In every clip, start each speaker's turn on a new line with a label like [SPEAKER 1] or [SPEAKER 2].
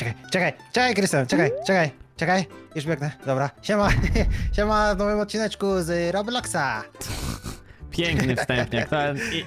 [SPEAKER 1] Czekaj, czekaj, czekaj, Krystian, czekaj, czekaj, czekaj. Już biegnę, dobra. Siema, siema w nowym odcineczku z Robloxa.
[SPEAKER 2] Piękny wstępniak, to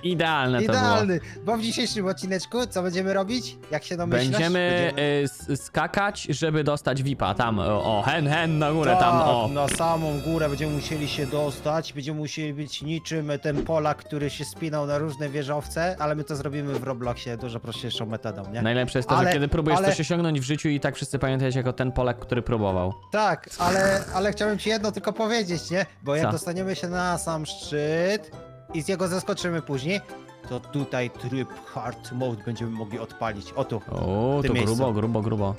[SPEAKER 2] i, idealne to było.
[SPEAKER 1] Idealny, bo w dzisiejszym odcineczku co będziemy robić? Jak się domyślasz?
[SPEAKER 2] Będziemy y, s- skakać, żeby dostać VIPa. Tam, o, o, hen, hen na górę, tam,
[SPEAKER 1] Tak,
[SPEAKER 2] o.
[SPEAKER 1] na samą górę będziemy musieli się dostać, będziemy musieli być niczym ten Polak, który się spinał na różne wieżowce, ale my to zrobimy w Robloxie dużo prostszą metodą, nie?
[SPEAKER 2] Najlepsze jest to,
[SPEAKER 1] Ale-
[SPEAKER 2] że kiedy próbujesz
[SPEAKER 1] ale-
[SPEAKER 2] coś osiągnąć w życiu i tak wszyscy pamiętacie jako ten Polak, który próbował.
[SPEAKER 1] Tak, ale, ale chciałbym ci jedno tylko powiedzieć, nie? Bo jak
[SPEAKER 2] Co?
[SPEAKER 1] dostaniemy się na sam szczyt i z niego zeskoczymy później, to tutaj tryb hard mode będziemy mogli odpalić. O tu.
[SPEAKER 2] O,
[SPEAKER 1] tym
[SPEAKER 2] to
[SPEAKER 1] miejscu.
[SPEAKER 2] grubo, grubo, grubo.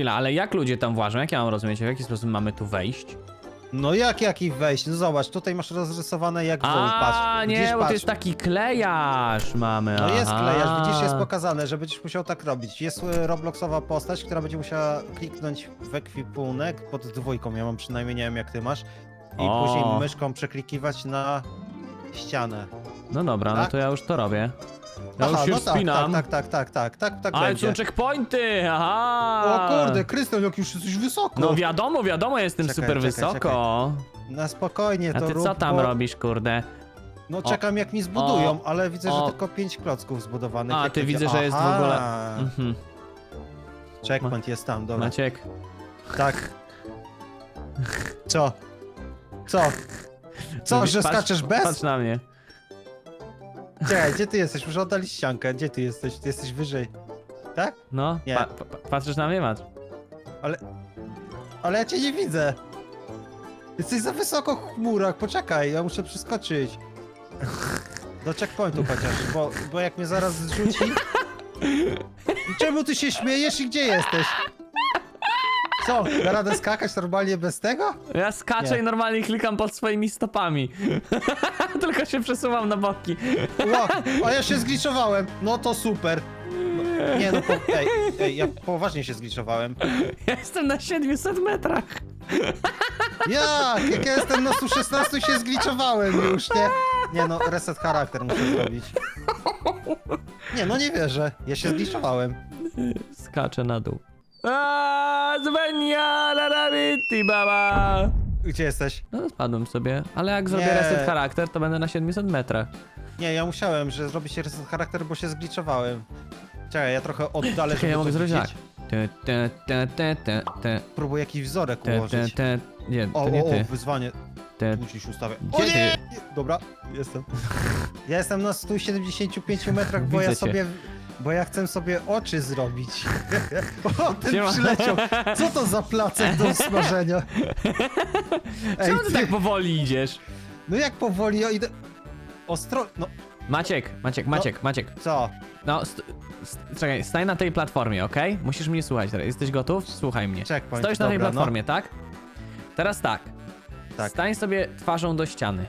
[SPEAKER 2] Chwila, ale jak ludzie tam włażą? Jak ja mam rozumieć? W jaki sposób mamy tu wejść?
[SPEAKER 1] No jak jaki wejść? No zobacz, tutaj masz rozrysowane jak wół, patrz.
[SPEAKER 2] A, nie,
[SPEAKER 1] Widzisz,
[SPEAKER 2] bo to
[SPEAKER 1] patrz.
[SPEAKER 2] jest taki klejarz mamy.
[SPEAKER 1] No jest
[SPEAKER 2] aha.
[SPEAKER 1] klejarz, widzisz, jest pokazane, że będziesz musiał tak robić. Jest e, Robloxowa postać, która będzie musiała kliknąć w ekwipunek pod dwójką, ja mam przynajmniej, nie wiem jak ty masz, i
[SPEAKER 2] O.
[SPEAKER 1] później myszką przeklikiwać na ścianę.
[SPEAKER 2] No dobra, no
[SPEAKER 1] Tak?
[SPEAKER 2] to ja już to robię. Ja już się
[SPEAKER 1] no tak,
[SPEAKER 2] wspinam.
[SPEAKER 1] tak, tak, tak, tak, tak, tak, tak
[SPEAKER 2] Ale
[SPEAKER 1] będzie.
[SPEAKER 2] są checkpointy, aha!
[SPEAKER 1] O kurde, Krystian, jak już jesteś wysoko.
[SPEAKER 2] No wiadomo, wiadomo, jestem
[SPEAKER 1] Czekaj,
[SPEAKER 2] super
[SPEAKER 1] czekaj,
[SPEAKER 2] wysoko.
[SPEAKER 1] Na spokojnie
[SPEAKER 2] A
[SPEAKER 1] to
[SPEAKER 2] ty
[SPEAKER 1] rób,
[SPEAKER 2] co tam
[SPEAKER 1] bo...
[SPEAKER 2] robisz, kurde?
[SPEAKER 1] No czekam jak mi zbudują, ale widzę,
[SPEAKER 2] o.
[SPEAKER 1] że tylko pięć klocków zbudowanych.
[SPEAKER 2] A,
[SPEAKER 1] Jak
[SPEAKER 2] ty
[SPEAKER 1] będzie-
[SPEAKER 2] widzę, że jest w
[SPEAKER 1] Aha,
[SPEAKER 2] ogóle- Mhm.
[SPEAKER 1] Checkpoint jest tam, dobra.
[SPEAKER 2] Maciek,
[SPEAKER 1] Tak. Co? Co? Co, że
[SPEAKER 2] patrz-
[SPEAKER 1] skaczesz bez?
[SPEAKER 2] Patrz na mnie.
[SPEAKER 1] Czekaj, gdzie ty jesteś? Muszę oddalić ściankę. Gdzie ty jesteś? Ty jesteś wyżej. Tak?
[SPEAKER 2] No,
[SPEAKER 1] Nie.
[SPEAKER 2] pa, pa, patrzysz na mnie, Mat?
[SPEAKER 1] Ale ja cię nie widzę. Jesteś za wysoko w chmurach, poczekaj, ja muszę przeskoczyć. Do checkpointu chociaż, bo, bo jak mnie zaraz zrzuci... Czemu ty się śmiejesz i gdzie jesteś? Co, da radę skakać normalnie bez tego?
[SPEAKER 2] Ja skaczę
[SPEAKER 1] Nie.
[SPEAKER 2] i normalnie klikam pod swoimi stopami. Tylko się przesuwam na boki.
[SPEAKER 1] Ło, a ja się zgliczowałem. No to super. No, nie no, po, ej, ej, ja poważnie się zgliczowałem.
[SPEAKER 2] Ja jestem na 700 metrach.
[SPEAKER 1] Jak? Jak ja jestem na 116 się zgliczowałem już, nie? Nie no, reset charakter muszę zrobić. Nie no, nie wierzę. Ja się zgliczowałem.
[SPEAKER 2] Skaczę na dół. Zwenia, larabiti, baba.
[SPEAKER 1] Gdzie jesteś?
[SPEAKER 2] No spadłem sobie, ale jak zrobię
[SPEAKER 1] Nie.
[SPEAKER 2] reset charakter, to będę na 700 metrach.
[SPEAKER 1] Nie, ja musiałem, że zrobić reset charakter, bo się zgliczowałem. Czekaj, ja trochę oddalę,
[SPEAKER 2] Czekaj,
[SPEAKER 1] żeby
[SPEAKER 2] ja mogę
[SPEAKER 1] to
[SPEAKER 2] zrobić tak.
[SPEAKER 1] widzieć.
[SPEAKER 2] Te, te, te, te, te, te,
[SPEAKER 1] Próbuję jakiś wzorek
[SPEAKER 2] te, te,
[SPEAKER 1] ułożyć.
[SPEAKER 2] te, nie,
[SPEAKER 1] O,
[SPEAKER 2] to nie
[SPEAKER 1] o, o,
[SPEAKER 2] ty.
[SPEAKER 1] wyzwanie.
[SPEAKER 2] Te,
[SPEAKER 1] Musisz ustawiać.
[SPEAKER 2] Gdzie
[SPEAKER 1] O nie!
[SPEAKER 2] ty?
[SPEAKER 1] Nie! Dobra, jestem. Ja jestem na 175 metrach, bo
[SPEAKER 2] Widzę
[SPEAKER 1] ja
[SPEAKER 2] cię.
[SPEAKER 1] sobie... Bo ja chcę sobie oczy zrobić. O, ten
[SPEAKER 2] Siema.
[SPEAKER 1] przyleciał. Co to za placek do smażenia? Ej,
[SPEAKER 2] Czemu ty tak powoli idziesz?
[SPEAKER 1] No jak powoli, ja idę... Ostro... No,
[SPEAKER 2] Maciek, Maciek, Maciek, Maciek.
[SPEAKER 1] co?
[SPEAKER 2] No, st st czekaj, stań na tej platformie, okej? Musisz mnie słuchać teraz. Jesteś gotów? Słuchaj mnie.
[SPEAKER 1] Checkpoint,
[SPEAKER 2] Stoisz na tej
[SPEAKER 1] dobra, no.
[SPEAKER 2] platformie, tak? Teraz tak.
[SPEAKER 1] Tak.
[SPEAKER 2] Stań sobie twarzą do ściany.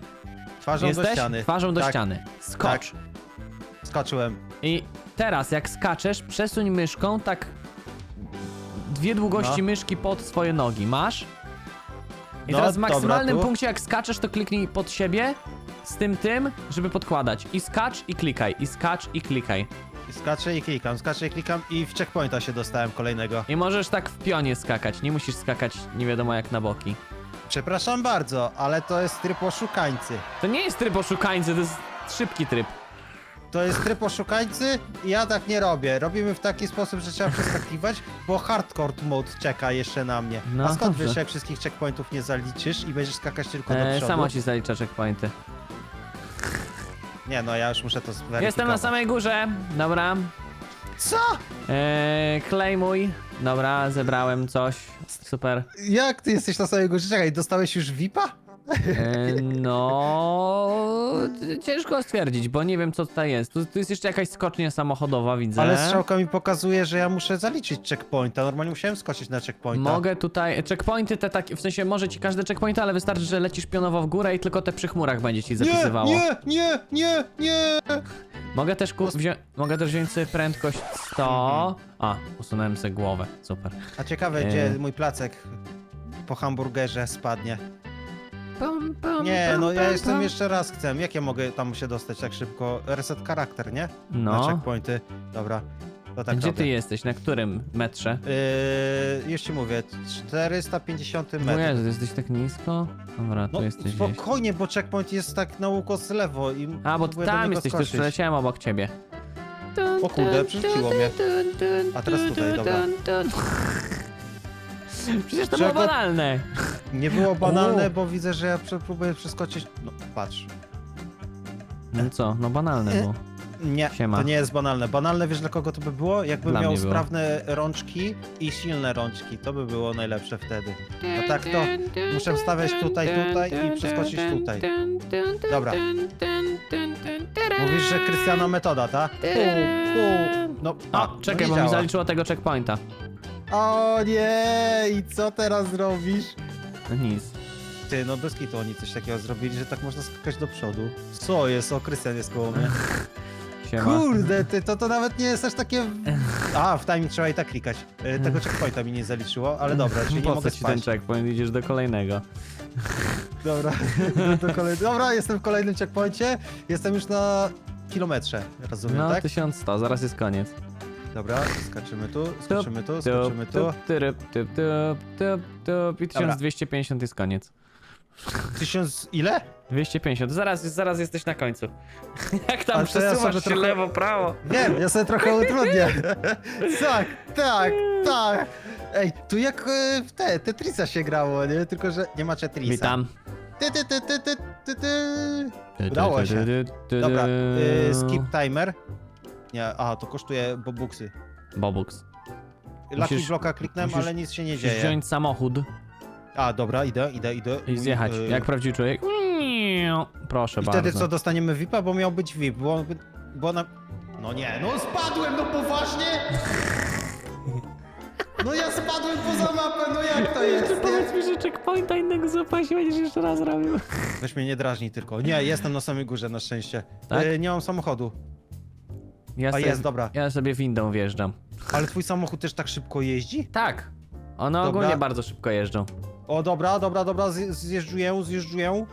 [SPEAKER 1] Twarzą
[SPEAKER 2] Jesteś?
[SPEAKER 1] do ściany.
[SPEAKER 2] Twarzą do
[SPEAKER 1] Tak.
[SPEAKER 2] ściany. Skocz.
[SPEAKER 1] Skoczyłem.
[SPEAKER 2] I teraz, jak skaczesz, przesuń myszką tak dwie długości
[SPEAKER 1] No.
[SPEAKER 2] myszki pod swoje nogi. Masz? I
[SPEAKER 1] No,
[SPEAKER 2] teraz w
[SPEAKER 1] dobra,
[SPEAKER 2] maksymalnym
[SPEAKER 1] tu.
[SPEAKER 2] punkcie, jak skaczesz, to kliknij pod siebie z tym tym, żeby podkładać. I skacz i klikaj, i skacz i klikaj.
[SPEAKER 1] I Skaczę i klikam, skaczę i klikam i w checkpointa się dostałem kolejnego.
[SPEAKER 2] I możesz tak w pionie skakać, nie musisz skakać nie wiadomo jak na boki.
[SPEAKER 1] Przepraszam bardzo, ale to jest tryb oszukańcy.
[SPEAKER 2] To nie jest tryb oszukańcy, to jest szybki tryb.
[SPEAKER 1] To jest tryb oszukańcy i ja tak nie robię. Robimy w taki sposób, że trzeba przeskakiwać, bo hardcore mode czeka jeszcze na mnie.
[SPEAKER 2] No,
[SPEAKER 1] A skąd
[SPEAKER 2] dobrze.
[SPEAKER 1] wiesz, jak wszystkich checkpointów nie zaliczysz i będziesz skakać tylko do
[SPEAKER 2] E,
[SPEAKER 1] przodu?
[SPEAKER 2] samo ci zalicza checkpointy.
[SPEAKER 1] Nie no, ja już muszę to zweryfikować.
[SPEAKER 2] Jestem na samej górze, dobra.
[SPEAKER 1] Co?
[SPEAKER 2] E, klejmuj. Dobra, zebrałem coś. Super.
[SPEAKER 1] Jak ty jesteś na samej górze? Czekaj, dostałeś już VIPa?
[SPEAKER 2] E, No, ciężko stwierdzić, bo nie wiem co tutaj jest. Tu, tu jest jeszcze jakaś skocznia samochodowa, widzę.
[SPEAKER 1] Ale strzałka mi pokazuje, że ja muszę zaliczyć checkpointa. Normalnie musiałem skoczyć na checkpointa.
[SPEAKER 2] Mogę tutaj, checkpointy te takie, w sensie może ci każdy checkpoint, ale wystarczy, że lecisz pionowo w górę i tylko te przy chmurach będzie ci
[SPEAKER 1] Nie,
[SPEAKER 2] zapisywało.
[SPEAKER 1] nie, nie, nie, nie!
[SPEAKER 2] Mogę też ku- wzią mogę też wziąć sobie prędkość 100. A, usunąłem sobie głowę, super.
[SPEAKER 1] A ciekawe,
[SPEAKER 2] E.
[SPEAKER 1] gdzie mój placek po hamburgerze spadnie. Nie, no ja jestem jeszcze raz chcę. Jak ja mogę tam się dostać tak szybko? Reset charakter, nie? Na
[SPEAKER 2] No,
[SPEAKER 1] checkpointy. Dobra, to tak
[SPEAKER 2] gdzie
[SPEAKER 1] robię.
[SPEAKER 2] ty jesteś, na którym metrze?
[SPEAKER 1] Yy, już ci mówię, 450
[SPEAKER 2] O
[SPEAKER 1] metrów.
[SPEAKER 2] Jezu, jesteś tak nisko? Dobra, tu
[SPEAKER 1] No
[SPEAKER 2] jesteś gdzieś.
[SPEAKER 1] spokojnie, bo checkpoint jest tak na ukos lewo i
[SPEAKER 2] A, bo
[SPEAKER 1] próbuję do
[SPEAKER 2] tam
[SPEAKER 1] niego
[SPEAKER 2] jesteś, tu
[SPEAKER 1] skoczyć.
[SPEAKER 2] przeleciałem obok ciebie.
[SPEAKER 1] O kurde, przerzuciło mnie. A teraz tutaj, dobra.
[SPEAKER 2] Przecież to
[SPEAKER 1] Czego-
[SPEAKER 2] było banalne.
[SPEAKER 1] Nie było banalne,
[SPEAKER 2] O.
[SPEAKER 1] bo widzę, że ja prze- próbuję przeskoczyć. No, patrz.
[SPEAKER 2] No co, no banalne było.
[SPEAKER 1] Nie,
[SPEAKER 2] Siema.
[SPEAKER 1] to nie jest banalne. Banalne wiesz dla kogo to by było? Jakbym
[SPEAKER 2] Dla
[SPEAKER 1] miał
[SPEAKER 2] mnie było.
[SPEAKER 1] sprawne rączki i silne rączki. To by było najlepsze wtedy. A tak to muszę wstawiać tutaj, tutaj i przeskoczyć tutaj. Dobra. Mówisz, że Krystiana metoda, tak? Pu, pu. No,
[SPEAKER 2] A,
[SPEAKER 1] no
[SPEAKER 2] czekaj,
[SPEAKER 1] nie
[SPEAKER 2] bo mi
[SPEAKER 1] działa.
[SPEAKER 2] zaliczyło tego checkpointa.
[SPEAKER 1] O nie! I co teraz zrobisz?
[SPEAKER 2] No nic.
[SPEAKER 1] Ty, no bez kitu oni coś takiego zrobili, że tak można skakać do przodu. Co jest? O, Krystian jest koło mnie.
[SPEAKER 2] Siema.
[SPEAKER 1] Kurde, ty, to, to nawet nie jest aż takie... A, w timing trzeba i tak klikać. E, Tego checkpointa mi nie zaliczyło, ale dobra, czyli nie
[SPEAKER 2] po
[SPEAKER 1] mogę
[SPEAKER 2] ci ten
[SPEAKER 1] spać.
[SPEAKER 2] checkpoint? Idziesz do kolejnego.
[SPEAKER 1] Dobra, do kolej... dobra, jestem w kolejnym checkpoincie. Jestem już na kilometrze, rozumiem,
[SPEAKER 2] No,
[SPEAKER 1] tak?
[SPEAKER 2] 1100, zaraz jest koniec.
[SPEAKER 1] Dobra, skaczymy tu, skaczymy tu, skaczymy tu.
[SPEAKER 2] tup, tyryp, tup, tup, tup, tup, I 1250 jest koniec.
[SPEAKER 1] Tysiąc... ile?
[SPEAKER 2] 250, zaraz, zaraz jesteś na końcu. Jak tam
[SPEAKER 1] Ale to ja
[SPEAKER 2] przesuwasz
[SPEAKER 1] sobie
[SPEAKER 2] się
[SPEAKER 1] trochę-
[SPEAKER 2] lewo, prawo.
[SPEAKER 1] Wiem, ja sobie trochę utrudnię. tak, tak, tak. Ej, tu jak e, w te, Tetrisa się grało, nie? Tylko, że nie ma Tetrisa.
[SPEAKER 2] Witam.
[SPEAKER 1] Ty, ty, ty, ty, ty, ty, ty. Udało się. Dobra, y, skip timer. Nie, aha, to kosztuje bobuksy.
[SPEAKER 2] Bobux.
[SPEAKER 1] Lucky
[SPEAKER 2] Musisz-
[SPEAKER 1] bloka kliknąłem,
[SPEAKER 2] musisz-
[SPEAKER 1] ale nic się nie
[SPEAKER 2] Musisz
[SPEAKER 1] dzieje.
[SPEAKER 2] wziąć samochód
[SPEAKER 1] A, dobra, idę, idę, idę.
[SPEAKER 2] i zjechać,
[SPEAKER 1] Y,
[SPEAKER 2] jak prawdziwy człowiek. Proszę
[SPEAKER 1] I
[SPEAKER 2] bardzo.
[SPEAKER 1] wtedy co, dostaniemy VIP-a, bo miał być VIP, bo, bo na... No nie, no spadłem, no poważnie! No ja spadłem poza mapę, no jak to jest? nie?
[SPEAKER 2] mi, że checkpointa innego zapaść będziesz jeszcze raz robił.
[SPEAKER 1] Weź mnie nie drażnij tylko. Nie, jestem na samej górze, na szczęście.
[SPEAKER 2] Tak?
[SPEAKER 1] Y, nie mam samochodu.
[SPEAKER 2] Ja
[SPEAKER 1] A
[SPEAKER 2] sobie,
[SPEAKER 1] jest, dobra.
[SPEAKER 2] Ja sobie windą wjeżdżam.
[SPEAKER 1] Ale twój samochód też tak szybko jeździ?
[SPEAKER 2] Tak. One
[SPEAKER 1] Dobra.
[SPEAKER 2] ogólnie bardzo szybko jeżdżą.
[SPEAKER 1] O, dobra, dobra, dobra, zje- zjeżdżuję, zjeżdżuję.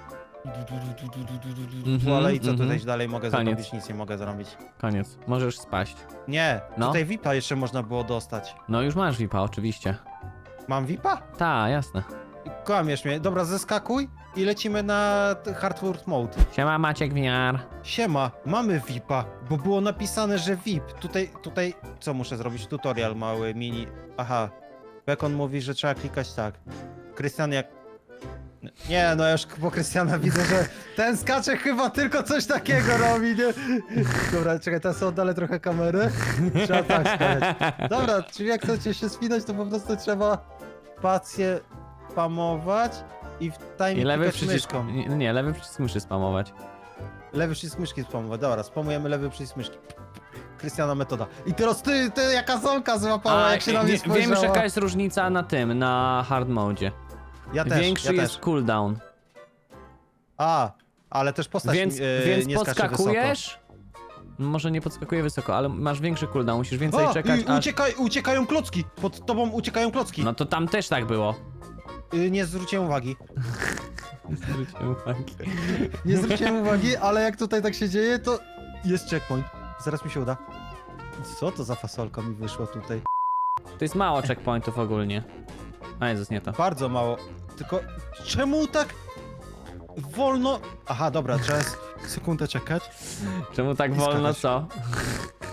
[SPEAKER 2] Mhm,
[SPEAKER 1] Ale i co
[SPEAKER 2] mhm.
[SPEAKER 1] tutaj dalej mogę
[SPEAKER 2] Koniec.
[SPEAKER 1] zrobić? Nic nie mogę zrobić.
[SPEAKER 2] Koniec. Możesz spaść.
[SPEAKER 1] Nie,
[SPEAKER 2] No.
[SPEAKER 1] tutaj VIP-a jeszcze można było dostać.
[SPEAKER 2] No już masz VIPa, oczywiście.
[SPEAKER 1] Mam VIP-a?
[SPEAKER 2] Ta, jasne.
[SPEAKER 1] Kłamiesz mnie. Dobra, zeskakuj i lecimy na t- Hardware Mode.
[SPEAKER 2] Siema Maciek VR.
[SPEAKER 1] Siema, mamy VIP-a, bo było napisane, że VIP. Tutaj, tutaj, co muszę zrobić? Tutorial mały, mini. Aha. Bekon mówi, że trzeba klikać tak. Krystian jak... Nie, no ja już po Krystiana widzę, że ten skacze chyba tylko coś takiego robi, nie? Dobra, czekaj, teraz oddalę trochę kamerę. Trzeba tak skakać. Dobra, czyli jak chcecie się spinać, to po prostu trzeba spację spamować i w time
[SPEAKER 2] I lewy przycisk.
[SPEAKER 1] myszką.
[SPEAKER 2] Nie, nie, lewy przycisk muszę spamować.
[SPEAKER 1] Lewy przycisk myszki spamować. Dobra, spamujemy lewy przycisk myszki. Krystiana metoda. I teraz ty, ty jaka zonka złapała, jak się na mnie
[SPEAKER 2] wie-
[SPEAKER 1] spojrzała.
[SPEAKER 2] wiem już jaka jest różnica na tym, na hard mode.
[SPEAKER 1] Ja też,
[SPEAKER 2] Większy
[SPEAKER 1] ja
[SPEAKER 2] jest
[SPEAKER 1] też.
[SPEAKER 2] cooldown.
[SPEAKER 1] A, ale też postać
[SPEAKER 2] Więc,
[SPEAKER 1] e,
[SPEAKER 2] więc
[SPEAKER 1] nie skacze
[SPEAKER 2] podskakujesz. Może nie podskakuje wysoko, ale masz większy cooldown, musisz więcej
[SPEAKER 1] wysoko. O,
[SPEAKER 2] czekać.
[SPEAKER 1] i
[SPEAKER 2] aż...
[SPEAKER 1] uciekaj, uciekają klocki. Pod tobą uciekają klocki.
[SPEAKER 2] No to tam też tak było.
[SPEAKER 1] Y, nie zwróciłem uwagi.
[SPEAKER 2] Zwróćcie uwagi.
[SPEAKER 1] Nie zwróciłem uwagi, ale jak tutaj tak się dzieje, to jest checkpoint. Zaraz mi się uda. Co to za fasolka mi wyszła tutaj?
[SPEAKER 2] To jest mało checkpointów ogólnie. A Jezus, nie to.
[SPEAKER 1] Bardzo mało. Tylko czemu tak wolno? Aha, dobra, trzeba sekundę czekać.
[SPEAKER 2] Czemu tak
[SPEAKER 1] I
[SPEAKER 2] wolno,
[SPEAKER 1] skakać.
[SPEAKER 2] co?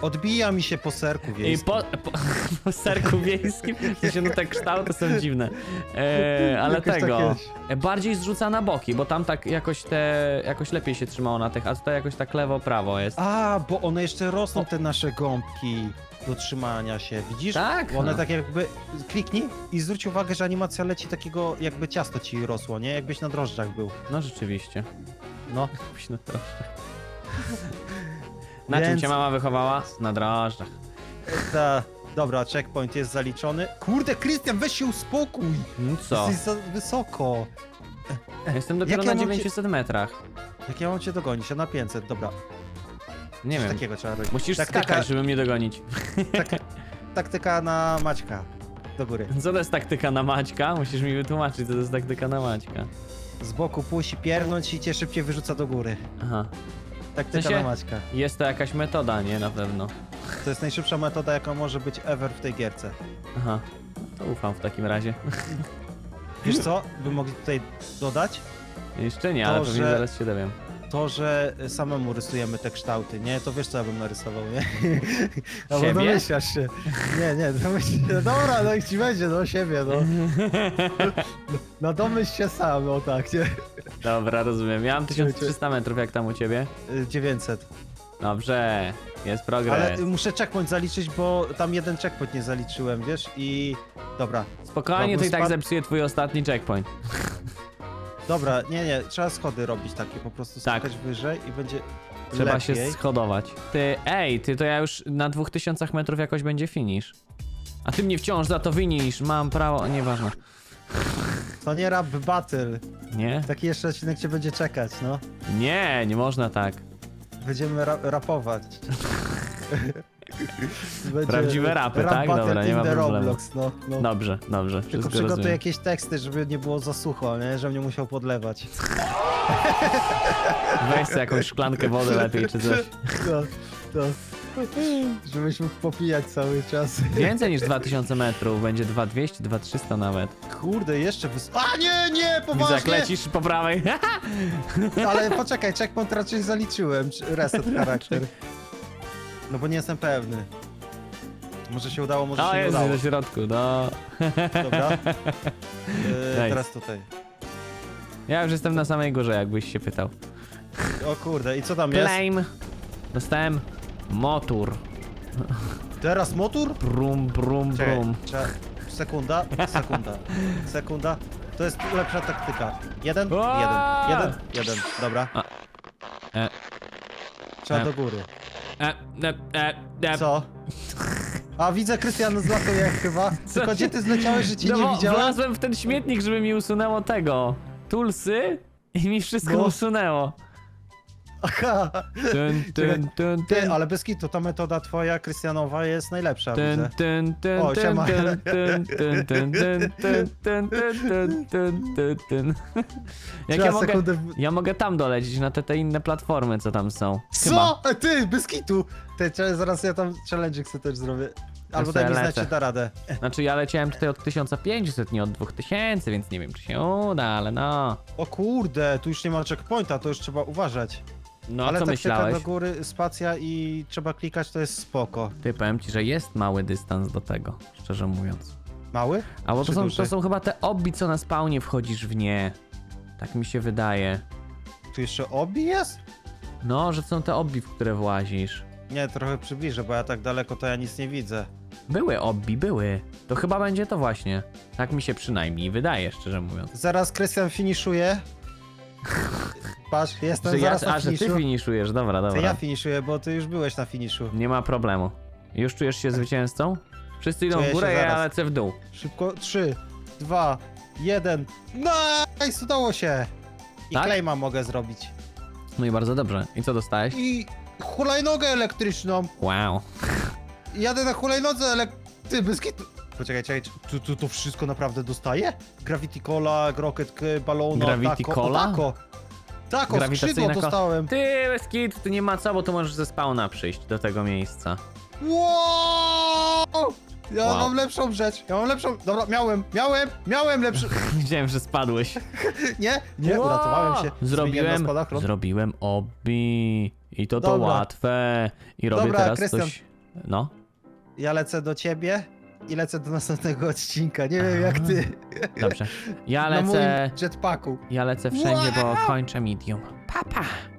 [SPEAKER 1] Odbija mi się po serku
[SPEAKER 2] I
[SPEAKER 1] wiejskim.
[SPEAKER 2] po, po, po serku wiejskim, w sensie, no te kształty są dziwne. E, ale
[SPEAKER 1] Jakoś
[SPEAKER 2] tego,
[SPEAKER 1] takie-
[SPEAKER 2] e, bardziej zrzuca na boki, bo tam tak jakoś te, jakoś lepiej się trzymało na tych, a tutaj jakoś tak lewo-prawo jest.
[SPEAKER 1] A, bo one jeszcze rosną, te nasze gąbki do trzymania się, widzisz?
[SPEAKER 2] Tak,
[SPEAKER 1] Bo one
[SPEAKER 2] no.
[SPEAKER 1] tak jakby, kliknij i zwróć uwagę, że animacja leci takiego, jakby ciasto ci rosło, nie? Jakbyś na drożdżach był.
[SPEAKER 2] No rzeczywiście.
[SPEAKER 1] No.
[SPEAKER 2] Jakbyś na drożdżach. Na czym
[SPEAKER 1] Więc-
[SPEAKER 2] cię mama wychowała? Na drożdżach.
[SPEAKER 1] Ta, dobra, checkpoint jest zaliczony. Kurde, Krystian, weź się uspokój!
[SPEAKER 2] No co?
[SPEAKER 1] Jesteś za wysoko.
[SPEAKER 2] Jestem dopiero
[SPEAKER 1] Jak ja
[SPEAKER 2] na
[SPEAKER 1] mam cię-
[SPEAKER 2] 900 metrach.
[SPEAKER 1] Jak ja mam cię dogonić? Ja na 500, dobra.
[SPEAKER 2] Nie
[SPEAKER 1] Coś
[SPEAKER 2] wiem.
[SPEAKER 1] takiego trzeba robić.
[SPEAKER 2] Musisz
[SPEAKER 1] Taktyka-
[SPEAKER 2] skakać, żeby mnie dogonić.
[SPEAKER 1] Taktyka na Maćka. Do góry.
[SPEAKER 2] Co to jest taktyka na Maćka? Musisz mi wytłumaczyć, co to jest taktyka na Maćka.
[SPEAKER 1] Z boku pójść i piernąć i cię szybciej wyrzuca do góry.
[SPEAKER 2] Aha.
[SPEAKER 1] Taktyka
[SPEAKER 2] sensie-
[SPEAKER 1] na Maćka.
[SPEAKER 2] Jest to jakaś metoda, nie? Na pewno.
[SPEAKER 1] To jest najszybsza metoda, jaka może być ever w tej gierce.
[SPEAKER 2] Aha. To ufam w takim razie.
[SPEAKER 1] Wiesz co? By mogli tutaj dodać?
[SPEAKER 2] Jeszcze nie,
[SPEAKER 1] To,
[SPEAKER 2] ale pewnie
[SPEAKER 1] że-
[SPEAKER 2] zaraz się dowiem.
[SPEAKER 1] To, że samemu rysujemy te kształty, nie? To wiesz co ja bym narysował, nie? No
[SPEAKER 2] Siebie?
[SPEAKER 1] domyślasz się. Nie, nie, domyśl się. Dobra, no niech ci będzie, no siebie, no. No domyśl się sam, no tak, nie?
[SPEAKER 2] Dobra, rozumiem. Ja mam 1300 metrów, jak tam u ciebie?
[SPEAKER 1] Y, 900.
[SPEAKER 2] Dobrze. Jest
[SPEAKER 1] Ale
[SPEAKER 2] progres.
[SPEAKER 1] y, muszę checkpoint zaliczyć, bo tam jeden checkpoint nie zaliczyłem, wiesz? I... Dobra,
[SPEAKER 2] Spokojnie, to i tak
[SPEAKER 1] spadł-
[SPEAKER 2] zepsuję twój ostatni checkpoint.
[SPEAKER 1] dobra, nie, nie, trzeba schody robić takie, po prostu
[SPEAKER 2] Tak.
[SPEAKER 1] skakać wyżej i będzie
[SPEAKER 2] Trzeba
[SPEAKER 1] lepiej.
[SPEAKER 2] się schodować. Ty, ej, ty, to ja już na 2000 metrów jakoś będzie finish. A ty mnie wciąż za to winisz, mam prawo, nieważne.
[SPEAKER 1] To nie rap battle.
[SPEAKER 2] Nie?
[SPEAKER 1] Taki jeszcze odcinek cię będzie czekać, no.
[SPEAKER 2] Nie, nie można tak.
[SPEAKER 1] Będziemy ra rapować. Będzie
[SPEAKER 2] Prawdziwe rapy,
[SPEAKER 1] rap
[SPEAKER 2] tak?
[SPEAKER 1] battle
[SPEAKER 2] Dobra, nie
[SPEAKER 1] in
[SPEAKER 2] ma
[SPEAKER 1] the
[SPEAKER 2] problemu.
[SPEAKER 1] Roblox, no, no.
[SPEAKER 2] Dobrze, dobrze.
[SPEAKER 1] Tylko
[SPEAKER 2] Wszystko
[SPEAKER 1] przygotuj
[SPEAKER 2] rozumiem.
[SPEAKER 1] jakieś teksty, żeby nie było za sucho, nie? Żebym nie musiał podlewać.
[SPEAKER 2] Weź sobie jakąś szklankę wody lepiej, czy coś.
[SPEAKER 1] To, to. Żebyś mógł popijać cały czas.
[SPEAKER 2] Więcej niż 2000 metrów, będzie 2200, 2300 nawet.
[SPEAKER 1] Kurde, jeszcze wys... A nie, nie,
[SPEAKER 2] Widzę, jak
[SPEAKER 1] poważnie!
[SPEAKER 2] lecisz po prawej.
[SPEAKER 1] Ale poczekaj, checkpoint raczej zaliczyłem, czy reset charakter. No bo nie jestem pewny. Może się udało, może
[SPEAKER 2] O,
[SPEAKER 1] się nie
[SPEAKER 2] jest
[SPEAKER 1] udało.
[SPEAKER 2] do środku, no.
[SPEAKER 1] Dobra. Yy,
[SPEAKER 2] Nice.
[SPEAKER 1] teraz tutaj.
[SPEAKER 2] Ja już jestem na samej górze, jakbyś się pytał.
[SPEAKER 1] O kurde, i co tam jest?
[SPEAKER 2] Claim. Dostałem motor.
[SPEAKER 1] Teraz motor?
[SPEAKER 2] Brum, brum,
[SPEAKER 1] Czekaj,
[SPEAKER 2] brum.
[SPEAKER 1] trzeba... Sekunda, sekunda, sekunda. To jest lepsza taktyka. Jeden,
[SPEAKER 2] Aaaa!
[SPEAKER 1] jeden, jeden, jeden. Dobra.
[SPEAKER 2] A. E.
[SPEAKER 1] Trzeba
[SPEAKER 2] E.
[SPEAKER 1] do góry.
[SPEAKER 2] E, e, e, e.
[SPEAKER 1] Co? A widzę, Krystian zlatuje chyba. Tylko gdzie ty zleciałeś, że cię
[SPEAKER 2] No
[SPEAKER 1] nie
[SPEAKER 2] bo
[SPEAKER 1] widziałem?
[SPEAKER 2] wlazłem w ten śmietnik, żeby mi usunęło tego. Tulsy i mi wszystko
[SPEAKER 1] No.
[SPEAKER 2] usunęło.
[SPEAKER 1] Aha.
[SPEAKER 2] Tyn, tyn, tyn,
[SPEAKER 1] Ty, ale bez kitu, ta metoda twoja, Krystianowa, jest najlepsza, widzę.
[SPEAKER 2] tyn, tyn,
[SPEAKER 1] O,
[SPEAKER 2] tyn,
[SPEAKER 1] siema.
[SPEAKER 2] tyn, tyn, tyn, tyn, tyn, tyn, tyn, tyn, tyn, tyn, tyn. Jak
[SPEAKER 1] Trzeba
[SPEAKER 2] ja mogę,
[SPEAKER 1] sekundę...
[SPEAKER 2] ja mogę tam dolecieć, na te, te inne platformy, co tam są. Chyba.
[SPEAKER 1] Co? E, Ty, bez kitu! Ty, zaraz ja tam challenge sobie też zrobię. Albo daj mi znać,
[SPEAKER 2] lecę.
[SPEAKER 1] czy da radę.
[SPEAKER 2] Znaczy ja leciałem tutaj od 1500, nie od 2000, więc nie wiem, czy się uda, ale no.
[SPEAKER 1] O kurde, tu już nie ma checkpointa, to już trzeba uważać.
[SPEAKER 2] No,
[SPEAKER 1] Ale
[SPEAKER 2] co
[SPEAKER 1] taktyka
[SPEAKER 2] myślałeś?
[SPEAKER 1] do góry, spacja i trzeba klikać, to jest spoko.
[SPEAKER 2] Ty, powiem ci, że jest mały dystans do tego, szczerze mówiąc.
[SPEAKER 1] Mały?
[SPEAKER 2] A bo to
[SPEAKER 1] Czy
[SPEAKER 2] są,
[SPEAKER 1] duży?
[SPEAKER 2] to są chyba te obi, co na spawnie wchodzisz w nie. Tak mi się wydaje.
[SPEAKER 1] Tu jeszcze obi jest?
[SPEAKER 2] No, że są te obi, w które włazisz.
[SPEAKER 1] Nie, trochę przybliżę, bo ja tak daleko to ja nic nie widzę.
[SPEAKER 2] Były obi, były. To chyba będzie to właśnie. Tak mi się przynajmniej wydaje, szczerze mówiąc.
[SPEAKER 1] Zaraz Krystian finiszuje. Patrz, jestem
[SPEAKER 2] Że ja,
[SPEAKER 1] zaraz na
[SPEAKER 2] a, że ty
[SPEAKER 1] finiszu.
[SPEAKER 2] finiszujesz, dobra,
[SPEAKER 1] To
[SPEAKER 2] dobra.
[SPEAKER 1] ja finiszuję, bo ty już byłeś na finiszu.
[SPEAKER 2] Nie ma problemu. Już czujesz się zwycięzcą? Wszyscy idą
[SPEAKER 1] Czuję
[SPEAKER 2] w
[SPEAKER 1] się
[SPEAKER 2] górę, ja
[SPEAKER 1] zaraz.
[SPEAKER 2] lecę w dół.
[SPEAKER 1] Szybko, 3, 2, 1. Nice, udało się! I
[SPEAKER 2] Tak?
[SPEAKER 1] claima mogę zrobić.
[SPEAKER 2] No i bardzo dobrze. I co dostałeś?
[SPEAKER 1] I hulajnogę elektryczną.
[SPEAKER 2] Wow.
[SPEAKER 1] Jadę na hulajnodze elektrycznej. Ty, bez kitu. Poczekaj, czekaj, czy tu to wszystko naprawdę dostaje? Gravity Cola, Rocket K, Balona,
[SPEAKER 2] Gravity Cola?
[SPEAKER 1] O. Tako,
[SPEAKER 2] Grawitacyjna
[SPEAKER 1] skrzydło
[SPEAKER 2] ko-
[SPEAKER 1] dostałem.
[SPEAKER 2] Ty, kitu, ty nie ma co, bo tu możesz ze spawna przyjść do tego miejsca.
[SPEAKER 1] Wow! Ja
[SPEAKER 2] Wow.
[SPEAKER 1] mam lepszą rzecz, ja mam lepszą... Dobra, miałem, miałem, miałem lepszą...
[SPEAKER 2] Widziałem, że spadłeś.
[SPEAKER 1] Nie, nie,
[SPEAKER 2] Wow.
[SPEAKER 1] uratowałem się. Zmieniłem na
[SPEAKER 2] Zrobiłem,
[SPEAKER 1] spadochron.
[SPEAKER 2] zrobiłem obi. I to to
[SPEAKER 1] Dobra.
[SPEAKER 2] łatwe. I robię
[SPEAKER 1] Dobra,
[SPEAKER 2] teraz
[SPEAKER 1] Krystian.
[SPEAKER 2] coś... No.
[SPEAKER 1] Ja lecę do ciebie i lecę do następnego odcinka. Nie wiem jak ty.
[SPEAKER 2] Dobrze. Ja
[SPEAKER 1] Na moim
[SPEAKER 2] lecę...
[SPEAKER 1] jetpacku.
[SPEAKER 2] Ja lecę wszędzie, bo kończę medium. Papa. Pa.